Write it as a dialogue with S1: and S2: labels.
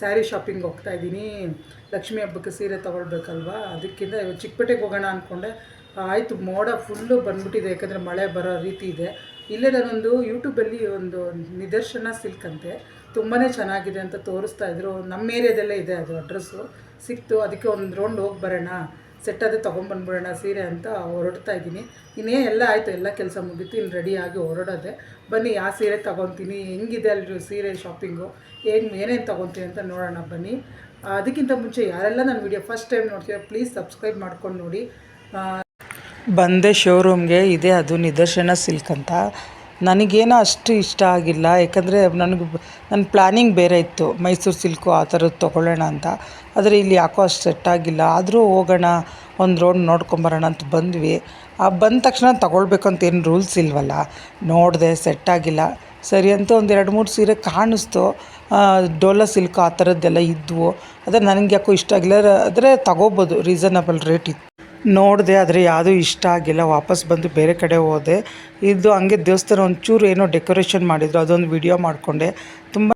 S1: Sari shopping ಹೋಗ್ತಾ ಇದ್ದೀನಿ. ಲಕ್ಷ್ಮಿ ಹಬ್ಬಕ್ಕೆ ಸೀರೆ ತೊಗೊಳ್ಬೇಕಲ್ವಾ? ಅದಕ್ಕಿಂತ ಇವತ್ತು ಚಿಕ್ಕಪೇಟೆಗೆ ಹೋಗೋಣ ಅಂದ್ಕೊಂಡೆ ಆಯಿತು, ಮೋಡ ಫುಲ್ಲು ಬಂದ್ಬಿಟ್ಟಿದೆ, ಯಾಕಂದರೆ ಮಳೆ ಬರೋ ರೀತಿ ಇದೆ. ಇಲ್ಲೇ ನಾನೊಂದು ಯೂಟ್ಯೂಬಲ್ಲಿ ಒಂದು ನಿದರ್ಶನ ಸಿಲ್ಕ್ ಅಂತೆ. ತುಂಬಾ ಚೆನ್ನಾಗಿದೆ ಅಂತ ತೋರಿಸ್ತಾ ಇದ್ರು. ನಮ್ಮ ಏರಿಯಾದಲ್ಲೇ ಇದೆ ಅದು ಅಡ್ರೆಸ್ಸು ಸಿಕ್ತು, ಅದಕ್ಕೆ ಒಂದು ರೌಂಡ್ ಹೋಗಿ ಬರೋಣ. ಸೆಟ್ ಅದೇ ತೊಗೊಂಬಂದ್ಬಿಡೋಣ ಸೀರೆ ಅಂತ ಹೊರಡ್ತಾ ಇದ್ದೀನಿ. ಇನ್ನೇ ಎಲ್ಲ ಆಯಿತು, ಎಲ್ಲ ಕೆಲಸ ಮುಗೀತು, ಇನ್ನು ರೆಡಿಯಾಗಿ ಹೊರಡೋದೆ. ಬನ್ನಿ, ಯಾವ ಸೀರೆ ತೊಗೊತೀನಿ, ಹೆಂಗಿದೆ ಅಲ್ಲಿ ಸೀರೆ ಶಾಪಿಂಗು ಏನು, ಏನೇನು ತೊಗೊತೀನಿ ಅಂತ ನೋಡೋಣ, ಬನ್ನಿ. ಅದಕ್ಕಿಂತ ಮುಂಚೆ ಯಾರೆಲ್ಲ ನನ್ನ ವಿಡಿಯೋ ಫಸ್ಟ್ ಟೈಮ್ ನೋಡ್ತೀರೋ ಪ್ಲೀಸ್ ಸಬ್ಸ್ಕ್ರೈಬ್ ಮಾಡ್ಕೊಂಡು ನೋಡಿ. ಬಂದೆ ಶೋರೂಮ್ಗೆ ಇದೆ ಅದು ನಿದರ್ಶನ ಸಿಲ್ಕ್ ಅಂತ. ನನಗೇನೋ ಅಷ್ಟು ಇಷ್ಟ ಆಗಿಲ್ಲ. ಯಾಕಂದರೆ ನನಗೆ ನನ್ನ ಪ್ಲ್ಯಾನಿಂಗ್ ಬೇರೆ ಇತ್ತು. ಮೈಸೂರು ಸಿಲ್ಕು ಆ ಥರದ್ದು ತೊಗೊಳ್ಳೋಣ ಅಂತ. ಆದರೆ ಇಲ್ಲಿ ಯಾಕೋ ಅಷ್ಟು ಸೆಟ್ ಆಗಿಲ್ಲ. ಆದರೂ ಹೋಗೋಣ, ಒಂದು ರೌಂಡ್ ನೋಡ್ಕೊಂಬರೋಣ ಅಂತ ಬಂದ್ವಿ. ಆ ಬಂದ ತಕ್ಷಣ ತೊಗೊಳ್ಬೇಕಂತ ಏನು ರೂಲ್ಸ್ ಇಲ್ವಲ್ಲ. ನೋಡಿದೆ ಸೆಟ್ ಆಗಿಲ್ಲ. ಸರಿ ಅಂತ ಒಂದು ಎರಡು ಮೂರು ಸೀರೆ ಕಾಣಿಸ್ತು. ಡೋಲಾ ಸಿಲ್ಕು ಆ ಥರದ್ದೆಲ್ಲ ಇದ್ವು. ಆದರೆ ನನಗೆ ಯಾಕೋ ಇಷ್ಟ ಆಗಿಲ್ಲ. ಆದರೆ ತಗೋಬೋದು. ರೀಸನಬಲ್ ರೇಟ್ ಇತ್ತು. ನೋಡಿದೆ, ಆದರೆ ಯಾವುದೂ ಇಷ್ಟ ಆಗಿಲ್ಲ. ವಾಪಸ್ ಬಂದು ಬೇರೆ ಕಡೆ ಹೋದೆ. ಇದು ಹಂಗೆ ದೇವಸ್ಥಾನ ಒಂಚೂರು ಏನೋ ಡೆಕೋರೇಷನ್ ಮಾಡಿದ್ರು. ಅದೊಂದು ವಿಡಿಯೋ ಮಾಡಿಕೊಂಡೆ. ತುಂಬ